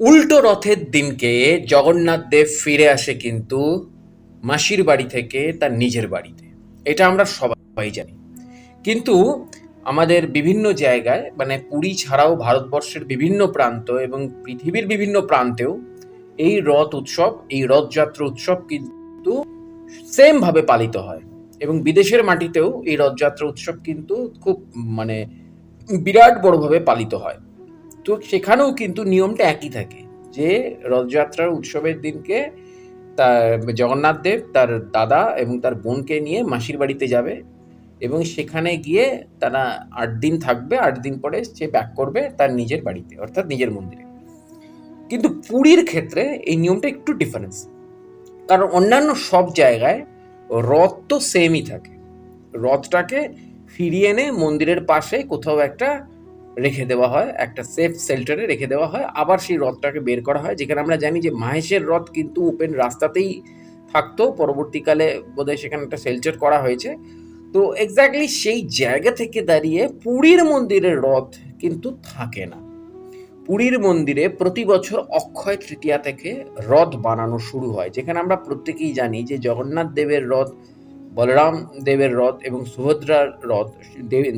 উল্টো রথের দিনকে জগন্নাথ দেব ফিরে আসে কিন্তু মাসির বাড়ি থেকে তার নিজের বাড়িতে। এটা আমরা সবাই জানি। কিন্তু আমাদের বিভিন্ন জায়গায় মানে পুরী ছাড়াও ভারতবর্ষের বিভিন্ন প্রান্ত এবং পৃথিবীর বিভিন্ন প্রান্তেও এই রথ উৎসব, এই রথযাত্রা উৎসব কিন্তু সেম ভাবে পালিত হয় এবং বিদেশের মাটিতেও এই রথযাত্রা উৎসব কিন্তু খুব মানে বিরাট বড়ভাবে পালিত হয়। তো সেখানেও কিন্তু নিয়মটা একই থাকে যে রথযাত্রার উৎসবের দিনকে তার জগন্নাথ দেব, তার দাদা এবং তার বোনকে নিয়ে মাসির বাড়িতে যাবে এবং সেখানে গিয়ে তারা আট দিন থাকবে, আট দিন পরে সে ব্যাক করবে তার নিজের বাড়িতে, অর্থাৎ নিজের মন্দিরে। কিন্তু পুরীর ক্ষেত্রে এই নিয়মটা একটু ডিফারেন্স কারণ অন্যান্য সব জায়গায় রথ তো সেমই থাকে। রথটাকে ফিরিয়ে এনে মন্দিরের পাশে কোথাও একটা রেখে দেওয়া হয়, একটা সেফ শেল্টারে রেখে দেওয়া হয়, আবার সেই রথটাকে বের করা হয়, যেখানে আমরা জানি যে মাহেশের রথ কিন্তু ওপেন রাস্তাতেই থাকতো, পরবর্তীকালে বোধহয় সেখানে একটা শেল্টার করা হয়েছে। তো এক্স্যাক্টলি সেই জায়গা থেকে দাঁড়িয়ে পুরীর মন্দিরের রথ কিন্তু থাকে না। পুরীর মন্দিরে প্রতি বছর অক্ষয় তৃতীয়া থেকে রথ বানানো শুরু হয়, যেখানে আমরা প্রত্যেকেই জানি যে জগন্নাথ দেবের রথ বলরাম দেবের রথ এবং সুভদ্রার রথ,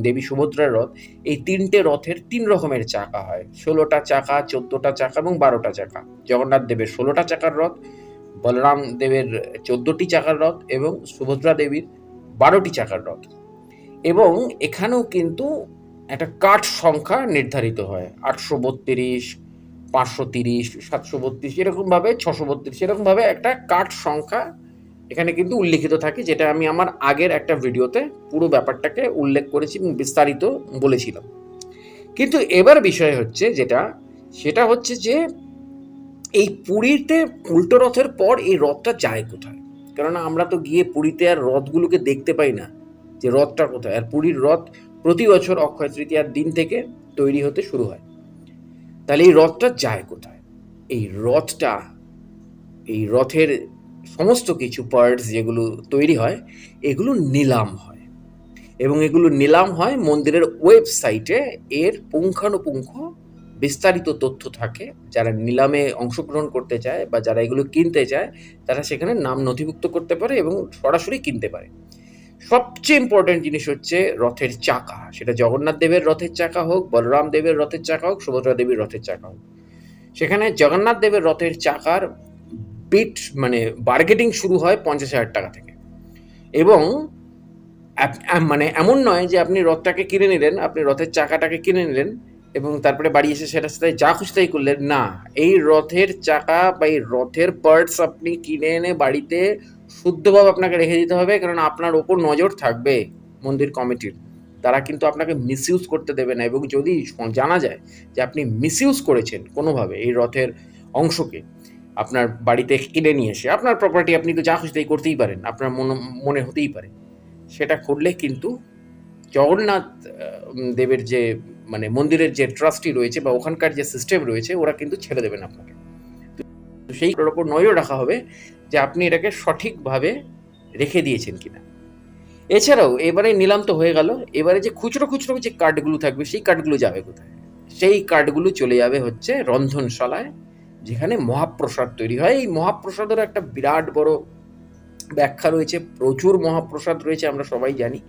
দেবী সুভদ্রার রথ, এই তিনটে রথের তিন রকমের চাকা হয়। ষোলোটা চাকা, চোদ্দোটা চাকা এবং বারোটা চাকা। জগন্নাথ দেবের ষোলোটা চাকার রথ, বলরাম দেবের চোদ্দোটি চাকার রথ এবং সুভদ্রা দেবীর বারোটি চাকার রথ। এবং এখানেও কিন্তু একটা কাঠ সংখ্যা নির্ধারিত হয়। আটশো বত্রিশ, পাঁচশো তিরিশ, সাতশো বত্রিশ, এরকমভাবে ছশো বত্রিশ, এরকমভাবে একটা কাঠ সংখ্যা এখানে কিন্তু উল্লেখিত থাকে যেটা আমি আমার আগের একটা ভিডিওতে পুরো ব্যাপারটাকে উল্লেখ করেছি এবং বিস্তারিত বলেছিলাম। কিন্তু এবার বিষয় হচ্ছে যেটা, সেটা হচ্ছে যে এই পুরীতে উল্টো রথের পর এই রথটা যায় কোথায়? কেননা আমরা তো গিয়ে পুরীতে আর রথগুলোকে দেখতে পাই না যে রথটা কোথায়। আর পুরীর রথ প্রতি বছর অক্ষয় তৃতীয়ার দিন থেকে তৈরি হতে শুরু হয়। তাহলে এই রথটা যায় কোথায়? এই রথটা, এই রথের সমস্ত কিছু পার্টস যেগুলো তৈরি হয়, এগুলো নিলাম হয়। এবং এগুলো নিলাম হয় মন্দিরের ওয়েবসাইটে এর পুঙ্খানুপুঙ্খ বিস্তারিত তথ্য থাকে। যারা নিলামে অংশগ্রহণ করতে চায় বা যারা এগুলো কিনতে চায়, তারা সেখানে নাম নথিভুক্ত করতে পারে এবং সরাসরি কিনতে পারে। সবচেয়ে ইম্পর্টেন্ট জিনিস হচ্ছে রথের চাকা। সেটা জগন্নাথ দেবের রথের চাকা হোক, বলরাম দেবের রথের চাকা হোক, সুভদ্রা দেবীর রথের চাকা হোক। সেখানে জগন্নাথ দেবের রথের চাকার বিট মানে বার্গেটিং শুরু হয় পঞ্চাশ হাজার টাকা থেকে। এবং মানে এমন নয় যে আপনি রথটাকে কিনে নিলেন, আপনি রথের চাকাটাকে কিনে নিলেন এবং তারপরে বাড়ি এসে সেটার সাথে যা খুশি তাই করলেন। না, এই রথের চাকা বা এই রথের পার্টস আপনি কিনে এনে বাড়িতে শুদ্ধভাবে আপনাকে রেখে দিতে হবে, কারণ আপনার ওপর নজর থাকবে মন্দির কমিটির। তারা কিন্তু আপনাকে মিসইউজ করতে দেবে না এবং যদি জানা যায় যে আপনি মিসইউজ করেছেন কোনোভাবে এই রথের অংশকে আপনার বাড়িতে কিনে নিয়ে এসে, আপনার প্রপার্টি আপনি তো যা খুশি তাই করতেই পারেন, আপনার মনে মনে হতেই পারে। সেটা করলে কিন্তু জগন্নাথ দেবের যে মানে মন্দিরের যে ট্রাস্টি রয়েছে বা ওখানকার যে সিস্টেম রয়েছে, ওরা কিন্তু ছেড়ে দেবেন আপনাকে। তো সেইগুলোর ওপর নজর রাখা হবে যে আপনি এটাকে সঠিকভাবে রেখে দিয়েছেন কিনা। এছাড়াও এবারে নিলাম তো হয়ে গেল, এবারে যে খুচরো খুচরো যে কার্ডগুলো থাকবে, সেই কার্ডগুলো যাবে কোথায়? সেই কার্ডগুলো চলে যাবে হচ্ছে রন্ধনশালায়। যেখানে মহাপ্রসাদ তৈরি হয়। এই মহাপ্রসাদের একটা বিরাট বড় ব্যাখ্যা রয়েছে। প্রচুর মহাপ্রসাদ রয়েছে, আমরা সবাই জানি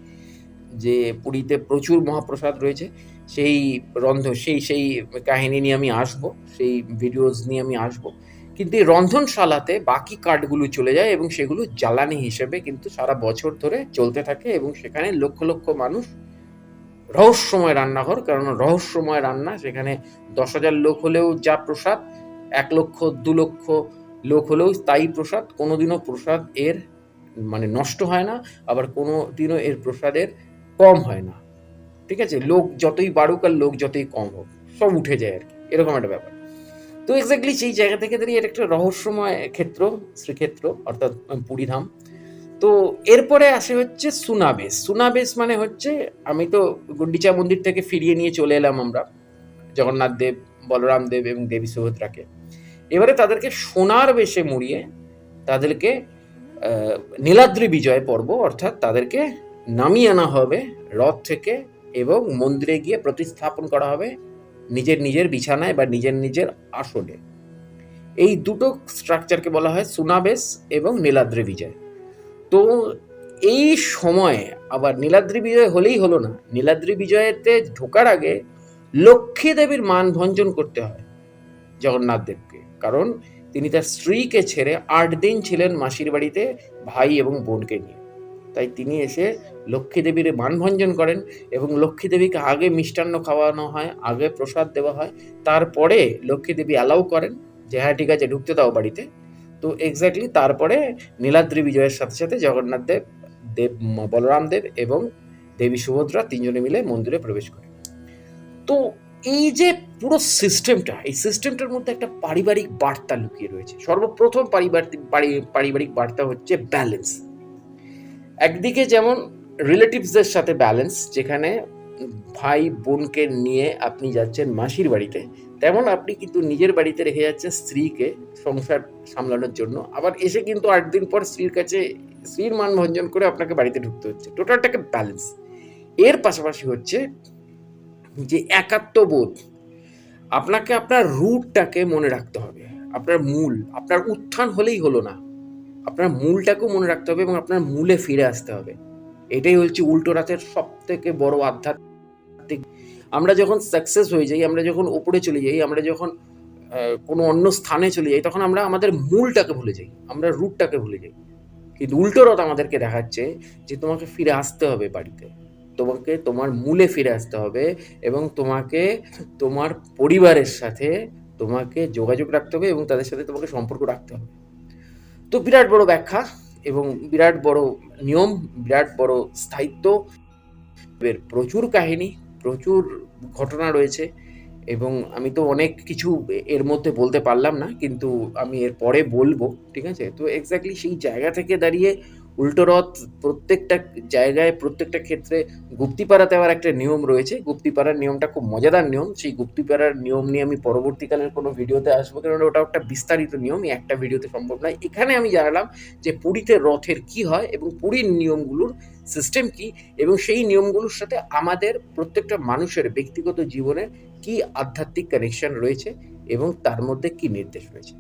যে পুরীতে প্রচুর মহাপ্রসাদ রয়েছে। সেই রন্ধ, সেই সেই কাহিনী নিয়ে আমি আসব, সেই ভিডিওস নিয়ে আমি আসব। কিন্তু এই রন্ধনশালাতে বাকি কাঠগুলো চলে যায় এবং সেগুলো জ্বালানি হিসেবে কিন্তু সারা বছর ধরে চলতে থাকে এবং সেখানে লক্ষ লক্ষ মানুষ রহস্যময় রান্নাঘর, কারণ রহস্যময় রান্না, সেখানে দশ হাজার লোক হলেও যা প্রসাদ এক লক্ষ, দু লক্ষ লোক হলেও তাই প্রসাদ, কোনোদিনও প্রসাদ এর মানে নষ্ট হয় না, আবার কোনো দিনও এর প্রসাদের কম হয় না। ঠিক আছে? লোক যতই বাড়ুক আর লোক যতই কম হোক, সব উঠে যায় আর কি। এরকম একটা ব্যাপার। তো এক্স্যাক্টলি সেই জায়গা থেকে দাঁড়িয়ে এটা একটা রহস্যময় ক্ষেত্র, শ্রীক্ষেত্র, অর্থাৎ পুরীধাম তো এরপরে আসে হচ্ছে সুনাবেশ। সুনাবেশ মানে হচ্ছে, আমি তো গুন্ডিচা মন্দির থেকে ফিরিয়ে নিয়ে চলে এলাম আমরা। জগন্নাথ দেব, বলরাম দেব এবং দেবী সুভদ্রাকে। এবারে তাদেরকে সোনার বেশে মুড়িয়ে তাদেরকে নীলাদ্রি বিজয় পর্ব অর্থাৎ তাদেরকে নামিয়ে আনা হবে রথ থেকে এবং মন্দিরে গিয়ে প্রতিস্থাপন করা হবে নিজের নিজের বিছানায় বা নিজের নিজের আসনে। এই দুটো স্ট্রাকচারকে বলা হয় সুনাবেশ এবং নীলাদ্রি বিজয়। তো এই সময়ে আবার নীলাদ্রি বিজয় হলেই হলো না। নীলাদ্রি বিজয়েতে ঢোকার আগে লক্ষ্মী দেবীর মান ভঞ্জন করতে হয় জগন্নাথ দেবকে। কারণ তিনি তার স্ত্রীকে ছেড়ে আট দিন ছিলেন মাসির বাড়িতে ভাই এবং বোনকে নিয়ে। তাই তিনি এসে লক্ষ্মী দেবীর মানভঞ্জন করেন এবং লক্ষ্মী দেবীকে আগে মিষ্টান্ন খাওয়ানো হয়, আগে প্রসাদ দেওয়া হয়, তারপরে লক্ষ্মী দেবী অ্যালাউ করেন যে হ্যাঁ ঠিক আছে, ঢুকতে দাও বাড়িতে। তো এক্স্যাক্টলি তারপরে নীলাদ্রি বিজয়ের সাথে সাথে জগন্নাথ দেব দেব বলরাম দেব এবং দেবী সুভদ্রা তিনজনে মিলে মন্দিরে প্রবেশ করে তো এই যে পুরো সিস্টেমটা এই সিস্টেমটার মধ্যে একটা পারিবারিক বার্তা লুকিয়ে রয়েছে। সর্বপ্রথম পারিবারিক পারিবারিক বার্তা হচ্ছে ব্যালেন্স একদিকে যেমন রিলেটিভসদের সাথে ব্যালেন্স যেখানে ভাই বোনকে নিয়ে আপনি যাচ্ছেন মাসির বাড়িতে, তেমন আপনি কিন্তু নিজের বাড়িতে রেখে যাচ্ছেন স্ত্রীকে সংসার সামলানোর জন্য। আবার এসে কিন্তু আট দিন পর স্ত্রীর কাছে, স্ত্রীর মান ভঞ্জন করে আপনাকে বাড়িতে ঢুকতে হচ্ছে। টোটালটাকে ব্যালেন্স এর পাশাপাশি হচ্ছে যে একাত্মবোধ, আপনাকে আপনার রুটটাকে মনে রাখতে হবে। আপনার মূল, আপনার উত্থান হলেই হলো না। আপনার মূলটাকেও মনে রাখতে হবে এবং আপনার মূলে ফিরে আসতে হবে। এটাই হচ্ছে উল্টো রাতের সব থেকে বড় আধ্যাত্মিক। আমরা যখন সাকসেস হয়ে যাই, আমরা যখন ওপরে চলে যাই, আমরা যখন কোনো অন্য স্থানে চলে যাই, তখন আমরা আমাদের মূলটাকে ভুলে যাই। আমরা রুটটাকে ভুলে যাই। কিন্তু উল্টো রথ আমাদেরকে দেখাচ্ছে যে তোমাকে ফিরে আসতে হবে বাড়িতে। তোমাকে তোমার মূলে ফিরে আসতে হবে এবং তোমাকে তোমার পরিবারের সাথে তোমাকে যোগাযোগ রাখতে হবে এবং তাদের সাথে তোমাকে সম্পর্ক রাখতে হবে। তো বিরাট বড় ব্যাখ্যা এবং বিরাট বড় নিয়ম, বিরাট বড় স্থায়িত্ব। এর প্রচুর কাহিনী, প্রচুর ঘটনা রয়েছে এবং আমি তো অনেক কিছু এর মধ্যে বলতে পারলাম না, কিন্তু আমি এর পরে বলব, ঠিক আছে? তো এক্স্যাক্টলি সেই জায়গা থেকে দাঁড়িয়ে উল্টো রথ প্রত্যেকটা জায়গায়, প্রত্যেকটা ক্ষেত্রে গুপ্তিপাড়া দেওয়ার একটা নিয়ম রয়েছে। গুপ্তিপাড়ার নিয়মটা খুব মজাদার নিয়ম। সেই গুপ্তিপাড়ার নিয়ম নিয়ে আমি পরবর্তীকালের কোনো ভিডিওতে আসব কারণ ওটা একটা বিস্তারিত নিয়ম একটা ভিডিওতে সম্ভব নয়। এখানে আমি জানালাম যে পুরীতে রথের কি হয় এবং পুরীর নিয়মগুলোর সিস্টেম কি এবং সেই নিয়মগুলোর সাথে আমাদের প্রত্যেকটা মানুষের ব্যক্তিগত জীবনে কি আধ্যাত্মিক কানেকশন রয়েছে এবং তার মধ্যে কি নির্দেশ রয়েছে।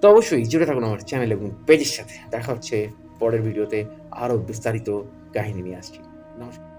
তো অবশ্যই জুড়ে থাকুন আমার চ্যানেল এবং পেজের সাথে। দেখা হচ্ছে। পরের ভিডিওতে আরও বিস্তারিত কাহিনী নিয়ে আসছি। নমস্কার।